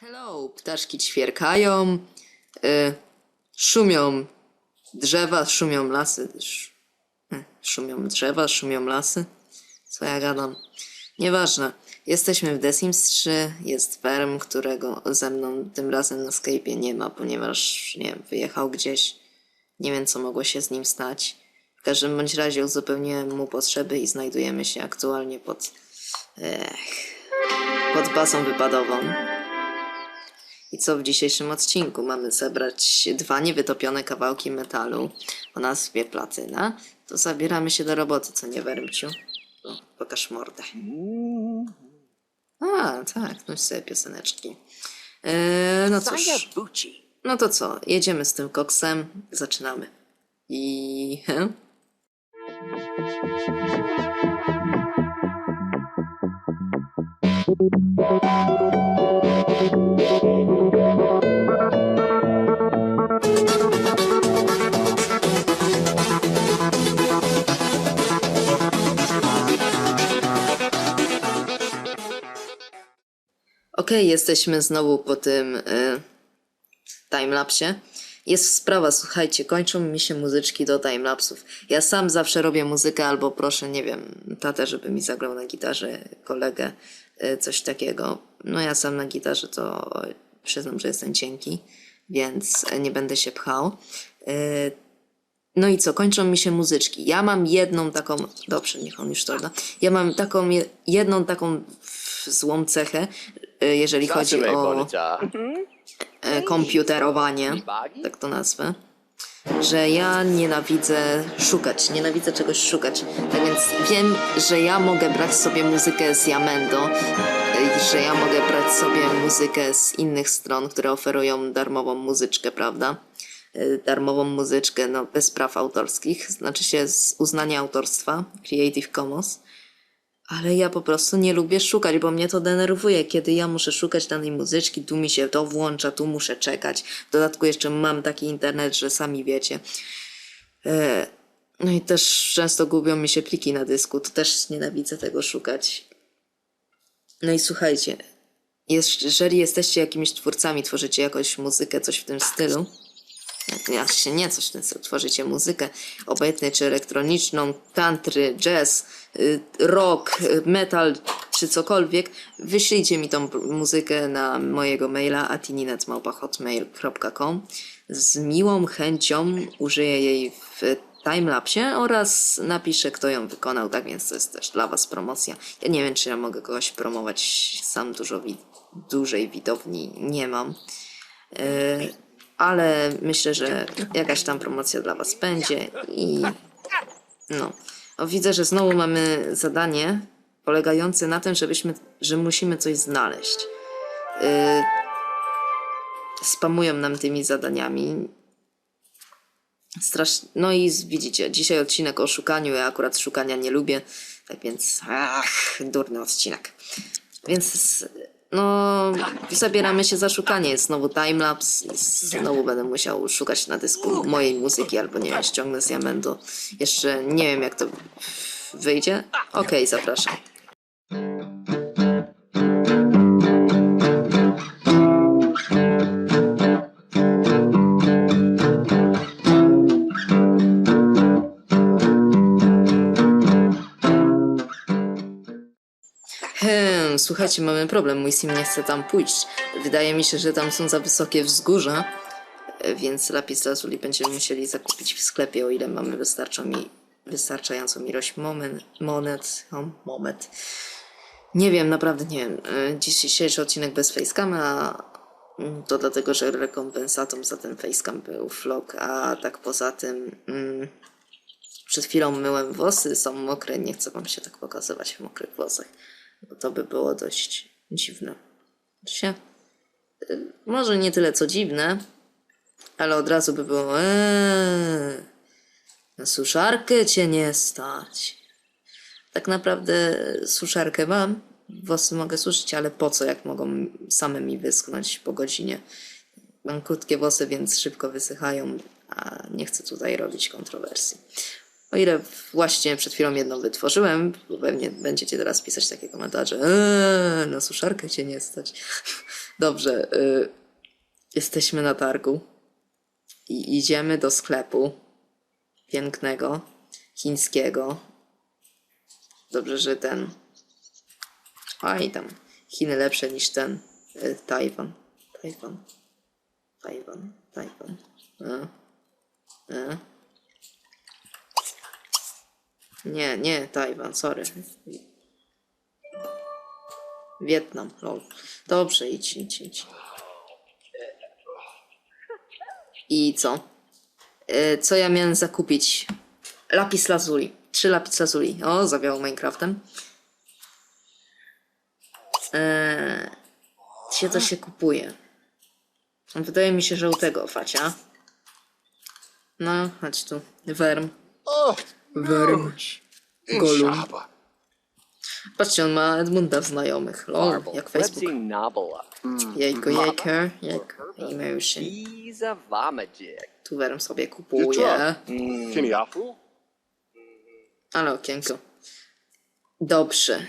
Hello, ptaszki ćwierkają, y, szumią drzewa, szumią lasy, sz, y, szumią drzewa, szumią lasy. Co ja gadam? Nieważne. Jesteśmy w The Sims 3, jest Verm, którego ze mną tym razem na Skype'ie nie ma, ponieważ, nie wiem, wyjechał gdzieś. Nie wiem, co mogło się z nim stać. W każdym bądź razie uzupełniłem mu potrzeby i znajdujemy się aktualnie pod, ech, pod bazą wypadową. I co w dzisiejszym odcinku? Mamy zebrać dwa niewytopione kawałki metalu o nazwie platyna. To zabieramy się do roboty, co nie Wermciu? O, pokaż mordę. A, tak, no sobie pioseneczki. Eee, no cóż, no to co, jedziemy z tym koksem, zaczynamy. I... he? Okej, jesteśmy znowu po tym y, timelapsie. Jest sprawa, słuchajcie, kończą mi się muzyczki do timelapsów. Ja sam zawsze robię muzykę albo proszę, nie wiem, tatę, żeby mi zagrał na gitarze, kolegę, y, coś takiego. No ja sam na gitarze to przyznam, że jestem cienki, więc nie będę się pchał. Y, no i co, kończą mi się muzyczki. Ja mam jedną taką, dobrze, niech on już to da. Ja mam taką, je- jedną taką złą cechę, jeżeli chodzi Zaczynaj, o Borycia. e, komputerowanie, tak to nazwę, że ja nienawidzę szukać, nienawidzę czegoś szukać. Tak więc wiem, że ja mogę brać sobie muzykę z Yamendo, e, że ja mogę brać sobie muzykę z innych stron, które oferują darmową muzyczkę, prawda? Darmową muzyczkę, no bez praw autorskich, znaczy się z uznania autorstwa, Creative Commons. Ale ja po prostu nie lubię szukać, bo mnie to denerwuje, kiedy ja muszę szukać danej muzyczki, tu mi się to włącza, tu muszę czekać. W dodatku jeszcze mam taki internet, że sami wiecie. E, No i też często gubią mi się pliki na dysku, to też nienawidzę tego szukać. No i słuchajcie, jeżeli jesteście jakimiś twórcami, tworzycie jakąś muzykę, coś w tym stylu, Właśnie nie coś w tym stylu, tworzycie muzykę, obojętnie czy elektroniczną, country, jazz, y, rock, y, metal czy cokolwiek, wyślijcie mi tą muzykę na mojego maila atininetmałpa.hotmail.com z miłą chęcią użyję jej w timelapsie oraz napiszę kto ją wykonał, tak więc to jest też dla was promocja. Ja nie wiem czy ja mogę kogoś promować, sam dużo wi- dużej widowni nie mam. Y, ale myślę, że jakaś tam promocja dla Was będzie i no. O, widzę, że znowu mamy zadanie polegające na tym, żebyśmy, że musimy coś znaleźć. Yy, spamują nam tymi zadaniami. Strasz... No i widzicie, dzisiaj odcinek o szukaniu, ja akurat szukania nie lubię, tak więc ach, durny odcinek. Więc no, zabieramy się za szukanie. Znowu timelapse. i Znowu będę musiał szukać na dysku mojej muzyki, albo nie wiem, ściągnę z Yamendo. Jeszcze nie wiem, jak to wyjdzie. Okej, zapraszam. Hmm, słuchajcie, mamy problem. Mój sim nie chce tam pójść. Wydaje mi się, że tam są za wysokie wzgórza, e, więc lapis lazuli będziemy musieli zakupić w sklepie, o ile mamy wystarczą mi, wystarczającą ilość moment, monet. O, moment. Nie wiem, naprawdę nie wiem. E, Dzisiejszy odcinek bez facecama, a mm, to dlatego, że rekompensatą za ten facecam był vlog, a tak poza tym mm, przed chwilą myłem włosy, są mokre, nie chcę wam się tak pokazywać w mokrych włosach, bo to by było dość dziwne. Się, y, może nie tyle co dziwne, ale od razu by było eee, na suszarkę cię nie stać. Tak naprawdę suszarkę mam, włosy mogę suszyć, ale po co, jak mogą same mi wyschnąć po godzinie. Mam krótkie włosy, więc szybko wysychają, a nie chcę tutaj robić kontrowersji. O ile właśnie przed chwilą jedną wytworzyłem, bo pewnie będziecie teraz pisać takie komentarze, eee, na suszarkę cię nie stać. Dobrze, y, jesteśmy na targu i idziemy do sklepu pięknego, chińskiego. Dobrze, że ten. A i tam. Chiny lepsze niż ten. Y, Tajwan. Tajwan. Tajwan. Tajwan. E. Nie, nie, Tajwan, sorry. Wietnam, lol. Dobrze, idź, idź, idź. I co? E, co ja miałem zakupić? Lapis lazuli. Trzy lapis lazuli. O, zawiało Minecraftem. Eee, gdzie to się kupuje? Wydaje mi się, że u tego facia. No, chodź tu. Werm. Gollum. Shaba. Patrzcie, on ma Edmunda w znajomych. Lol, jak Facebook. Jejku, jejker, jejku. Emotion. Tu Werm sobie kupuje. Apple? Ale okienko. Dobrze.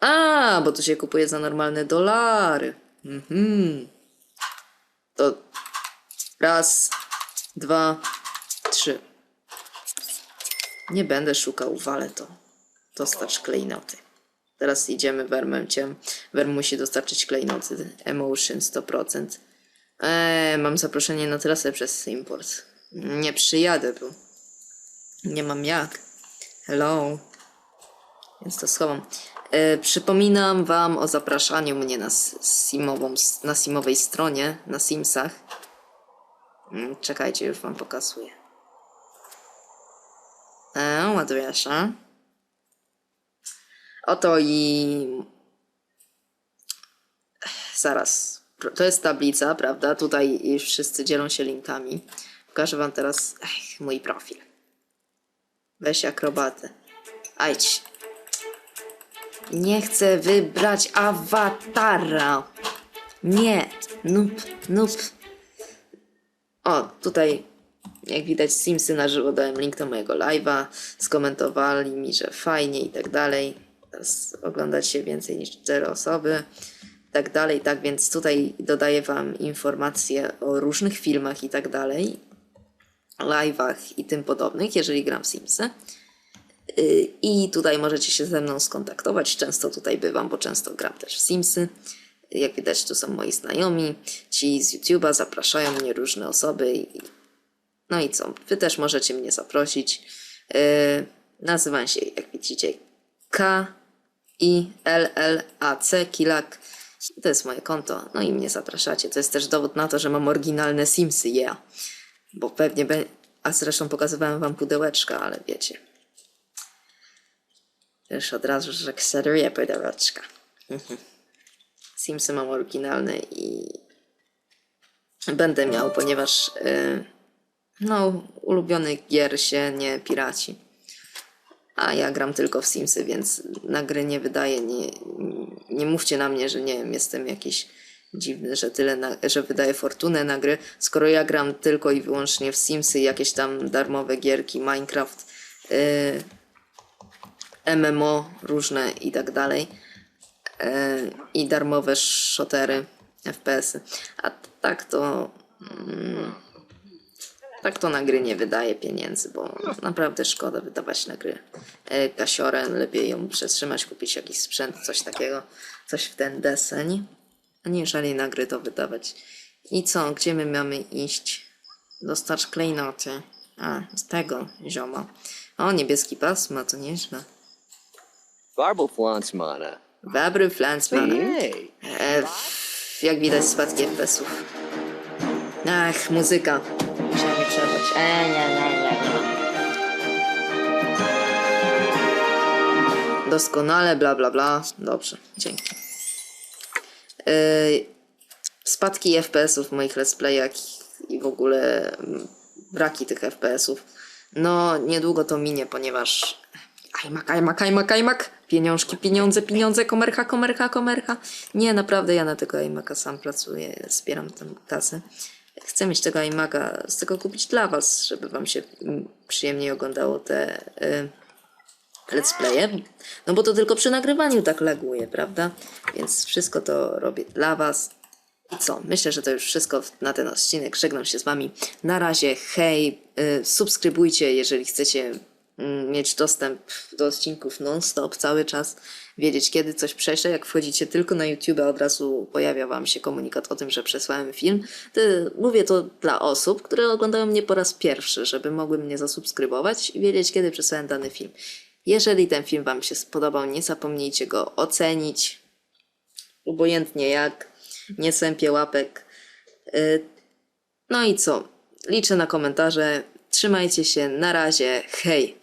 A, bo tu się kupuje za normalne dolary. Mhm. To raz, dwa, trzy. Nie będę szukał, walę to. Dostarcz klejnoty. Teraz idziemy wermem cię. Werm musi dostarczyć klejnoty. Emotion 100%. Eee, mam zaproszenie na trasę przez import. Nie przyjadę, bo nie mam jak. Hello. Więc to schowam. E, przypominam wam o zapraszaniu mnie na, simową, na simowej stronie, na Simsach. Mm, Czekajcie, już wam pokazuję. E, ładuję się. Oto i... Zaraz. To jest tablica, prawda? Tutaj wszyscy dzielą się linkami. Pokażę wam teraz ech, mój profil. Weź akrobatę. Ajdź. Nie chcę wybrać awatara. Nie. Nup, nup. O, tutaj jak widać Simsy na żywo dałem link do mojego live'a. Skomentowali mi, że fajnie i tak dalej. Teraz oglądać się więcej niż cztery osoby. Tak dalej, tak więc tutaj dodaję wam informacje o różnych filmach i tak dalej. Live'ach i tym podobnych, jeżeli gram w Simsy. Y, I tutaj możecie się ze mną skontaktować. Często tutaj bywam, bo często gram też w Simsy. Jak widać, tu są moi znajomi. Ci z YouTube'a zapraszają mnie różne osoby. No i co? Wy też możecie mnie zaprosić. Yy, nazywam się, jak widzicie, K I L L A C Kilak. To jest moje konto. No i mnie zapraszacie. To jest też dowód na to, że mam oryginalne Simsy, yeah. Bo pewnie be... A zresztą pokazywałem wam pudełeczka, ale wiecie. Już od razu, że kseruję pudełeczka. Simsy mam oryginalne i będę miał, ponieważ y, no, ulubionych gier się nie piraci. A ja gram tylko w Simsy, więc na gry nie wydaję. Nie, nie mówcie na mnie, że nie wiem, jestem jakiś dziwny, że tyle, na, że wydaję fortunę na gry, skoro ja gram tylko i wyłącznie w Simsy, jakieś tam darmowe gierki, Minecraft, y, MMO różne i tak dalej. E, I darmowe shotery, FPS-y. A tak to. Mm, tak to na gry nie wydaje pieniędzy, bo naprawdę szkoda wydawać na gry e, kasiorem. Lepiej ją przetrzymać, kupić jakiś sprzęt, coś takiego, coś w ten deseń, aniżeli na gry to wydawać. I co, gdzie my mamy iść? Dostarcz klejnoty. A, z tego zioma. O, niebieski pasma, to nieźle. Barble Flance Mana. Wabry Flansman. Hey. E, jak widać spadki FPS-ów. Ach, muzyka. Doskonale, bla, bla, bla. Dobrze, dzięki. E, spadki FPS-ów w moich let's playach i w ogóle mm, braki tych FPS-ów. No, niedługo to minie, ponieważ Ajmak, ajmak, ajmak, ajmak. Pieniążki, pieniądze, pieniądze, komercha, komercha, komercha. Nie, naprawdę ja na tego ajmaka sam pracuję, zbieram tę kasę. Chcę mieć tego ajmaka, z tego kupić dla was, żeby wam się mm, przyjemniej oglądało te y, let's playe. No bo to tylko przy nagrywaniu tak laguje, prawda? Więc wszystko to robię dla was. I co? Myślę, że to już wszystko na ten odcinek. Żegnam się z Wami. Na razie, hej, y, subskrybujcie, jeżeli chcecie mieć dostęp do odcinków non-stop cały czas, wiedzieć kiedy coś prześlę. Jak wchodzicie tylko na YouTube, od razu pojawia Wam się komunikat o tym, że przesłałem film. Mówię to dla osób, które oglądają mnie po raz pierwszy, żeby mogły mnie zasubskrybować i wiedzieć, kiedy przesłałem dany film. Jeżeli ten film Wam się spodobał, nie zapomnijcie go ocenić, obojętnie jak, nie sępie łapek. Y, No i co? Liczę na komentarze. Trzymajcie się, na razie, hej!